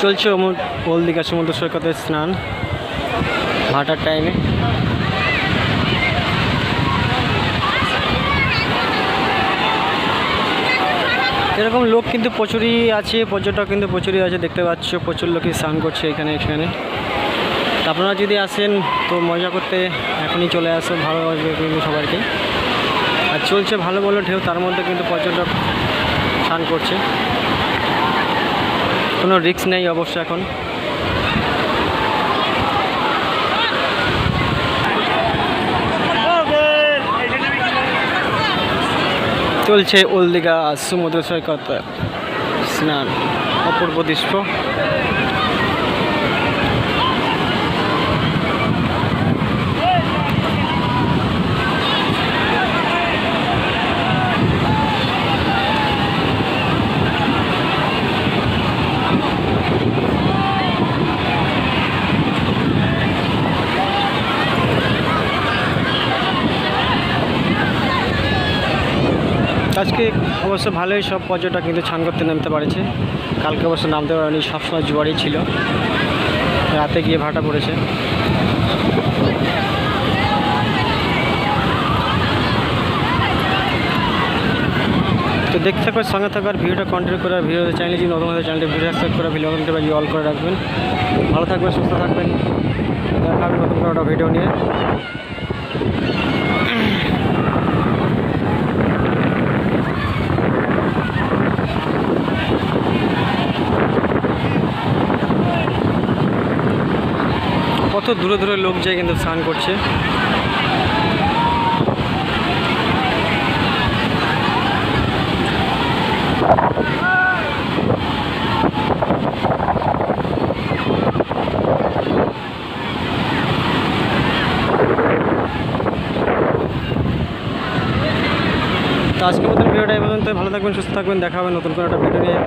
চলছে ওমর ওল দীঘা সমুদ্র সৈকতে স্নান। ভাটার টাইমে এরকম লোক কিন্তু প্রচুরই আছে, পর্যটক কিন্তু প্রচুরই আছে, দেখতে পাচ্ছ, প্রচুর লোকই স্নান করছে এখানে এখানে। আপনারা যদি আসেন, তো মজা করতে এখনই চলে আসো, ভালো লাগবে কিন্তু সবাইকে। আর চলছে ভালো ভালো ঢেউ, তার মধ্যে কিন্তু পর্যটক স্নান করছে। কোনো রিস্ক নেই অবশ্য এখন। চলছে ওলদিঘা সমুদ্র সৈকত স্নান অপূর্ব দৃশ্য। আজকে অবশ্য ভালোই সব পর্যটক কিন্তু ছান করতে নামতে পারেছে। কালকে অবশ্য নামতে পারেনি, সবসময় জোয়ারই ছিল। রাতে গিয়ে ভাটা পড়েছে। তো দেখতে থাকবে সঙ্গে থাকার ভিডিওটা কন্টিনিউ করে আর ভিডিওতে চ্যানেল যদি নতুন হতে চ্যানেলটি ভিডিও সাবস্ক্রাইব করে ভিডিও কমেন্টে বাজি অল করে রাখবেন। ভালো থাকবেন, সুস্থ থাকবেন। দেখা হবে নতুন ভিডিও নিয়ে। দূরে দূরে লোক যায় কিন্তু স্নান করছে। তো আজকের মতন ভিডিওটা এই পর্যন্ত ভালো থাকবেন, সুস্থ থাকবেন, দেখা হবে নতুন করে একটা ভিডিও নিয়ে।